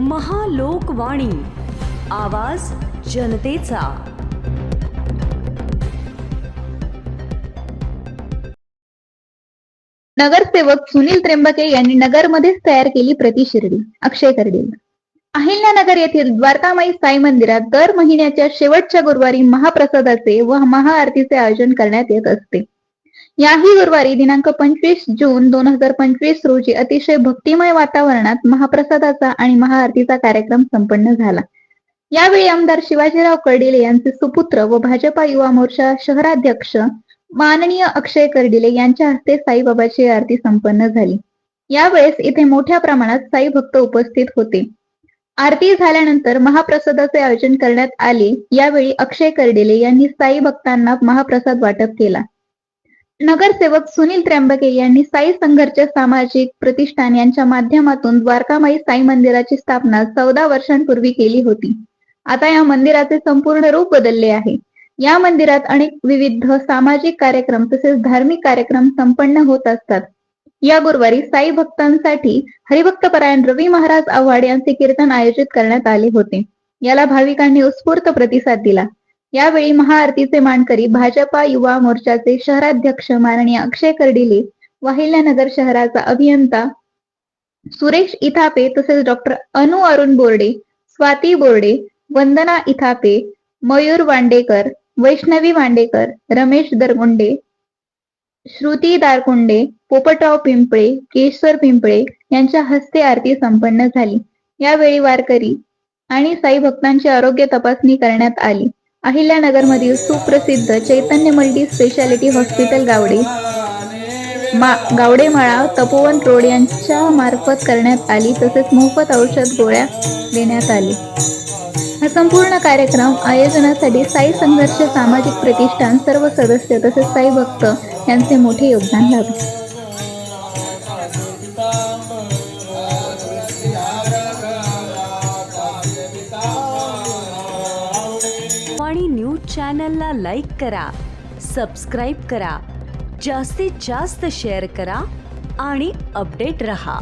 महालोकवाणी. आवाज जनतेचा. नगरसेवक सुनील त्र्यंबके यांनी नगरमध्येच तयार केली प्रतिशिर्डी अक्षय करडील अहिल्यानगर येथील द्वारकामाई साई मंदिरात दर महिन्याच्या शेवटच्या गुरुवारी महाप्रसादाचे व महाआरतीचे आयोजन करण्यात येत असते. याही गुरुवारी दिनांक पंचवीस जून दोन हजार पंचवीस रोजी अतिशय भक्तिमय वातावरणात महाप्रसादाचा आणि महाआरतीचा कार्यक्रम संपन्न झाला. यावेळी आमदार शिवाजीराव कर्डिले यांचे सुपुत्र व भाजपा युवा मोर्चा शहराध्यक्ष माननीय अक्षय कर्डिले यांच्या हस्ते साईबाबाची आरती संपन्न झाली. यावेळेस इथे मोठ्या प्रमाणात साई भक्त उपस्थित होते. आरती झाल्यानंतर महाप्रसादाचे आयोजन करण्यात आले. यावेळी अक्षय कर्डिले यांनी साई भक्तांना महाप्रसाद वाटप केला. नगरसेवक सुनील त्र्यंबके यांनी साई संघर्ष सामाजिक प्रतिष्ठान यांच्या माध्यमातून द्वारकामाई साई मंदिराची स्थापना चौदा वर्षांपूर्वी केली होती. आता या मंदिराचे संपूर्ण रूप बदलले आहे. या मंदिरात अनेक विविध सामाजिक कार्यक्रम तसेच धार्मिक कार्यक्रम संपन्न होत असतात. या गुरुवारी साई भक्तांसाठी हरिभक्तपरायण रवी महाराज आव्हाड यांचे कीर्तन आयोजित करण्यात आले होते. याला भाविकांनी उत्स्फूर्त प्रतिसाद दिला. यावेळी महाआरतीचे मानकरी भाजपा युवा मोर्चाचे शहराध्यक्ष माननीय अक्षय कर्डिले वाहिल्यानगर शहराचा अभियंता सुरेश इथापे तसेच डॉक्टर अनु अरुण बोर्डे स्वाती बोर्डे वंदना इथापे मयूर वांडेकर वैष्णवी वांडेकर रमेश दरगुंडे श्रुती दारकुंडे पोपटराव पिंपळे केशवर पिंपळे यांच्या हस्ते आरती संपन्न झाली. यावेळी वारकरी आणि साई भक्तांची आरोग्य तपासणी करण्यात आली. अहिल्यानगरमधील सुप्रसिद्ध Chaitanya multi speciality hospital Gawade मा गावडेमाळा तपोवन रोड यांच्या मार्फत करण्यात आली तसेच मोफत औषध गोळ्या देण्यात आली. हा संपूर्ण कार्यक्रम आयोजनासाठी साई संघर्ष सामाजिक प्रतिष्ठान सर्व सदस्य तसेच साई भक्त यांचे मोठे योगदान लाभले. चॅनलला लाईक करा सबस्क्राईब करा जास्तीत जास्त शेअर करा आणि अपडेट रहा.